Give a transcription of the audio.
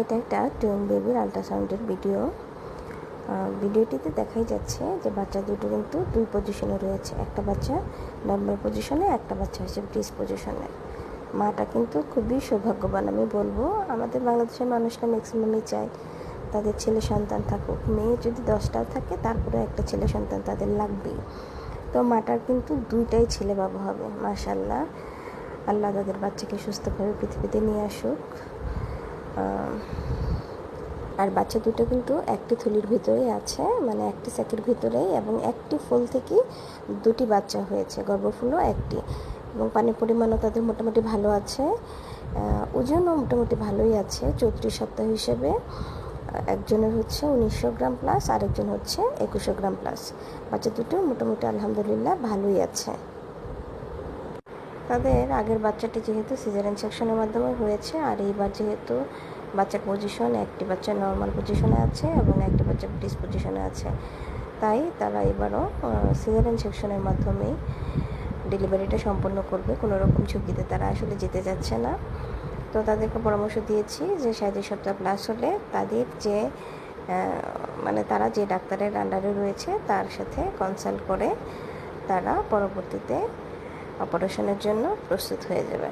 এটা একটা টুইন বেবির আল্ট্রাসাউন্ডের ভিডিও ভিডিওটিতে দেখাই যাচ্ছে যে বাচ্চা দুটো কিন্তু দুই পজিশনে রয়েছে। একটা বাচ্চা নর্মাল পজিশনে একটা বাচ্চা হচ্ছে ব্রিজ পজিশনে মাটা কিন্তু খুবই সৌভাগ্যবান আমি বলব। আমাদের বাংলাদেশের মানুষরা ম্যাক্সিমামই চায় তাদের ছেলে সন্তান থাকুক। মেয়ে যদি দশটাও থাকে তারপরে একটা ছেলে সন্তান তাদের লাগবেই। তো মাটার কিন্তু দুইটাই ছেলে বাবা হবে মাশাল্লাহ আল্লাহ তাদের বাচ্চাকে সুস্থভাবে পৃথিবীতে নিয়ে আসুক। আর বাচ্চা দুটো কিন্তু একটি থলির ভিতরেই আছে মানে একটি স্যাকের ভিতরেই এবং একটি ফুল থেকে দুটি বাচ্চা হয়েছে গর্ভফুলও একটি। এবং পানির পরিমাণও তাদের মোটামুটি ভালো আছে ওজনও মোটামুটি ভালোই আছে, চৌত্রিশ সপ্তাহ হিসেবে। একজনের হচ্ছে উনিশশো গ্রাম প্লাস আরেকজন হচ্ছে একুশশো গ্রাম প্লাস বাচ্চা দুটো মোটামুটি আলহামদুলিল্লাহ ভালোই আছে। তাদের আগের বাচ্চাটি যেহেতু সিজারেন সেকশনের মাধ্যমে হয়েছে, আর এইবার যেহেতু বাচ্চার পজিশন একটি বাচ্চা নর্মাল পজিশনে আছে এবং একটি বাচ্চা ব্রিটিশ পজিশনে আছে, তাই তারা এবারও সিজারেন সেকশনের মাধ্যমেই ডেলিভারিটা সম্পন্ন করবে। কোনো রকম ঝুঁকিতে তারা আসলে যেতে যাচ্ছে না। তো তাদেরকে পরামর্শ দিয়েছি যে সাঁত্রিশ সপ্তাহ প্লাস হলে তাদের যে মানে তারা যে ডাক্তারের আন্ডারে রয়েছে, তার সাথে কনসাল্ট করে তারা পরবর্তীতে অপারেশনের জন্য প্রস্তুত হয়ে যাবে।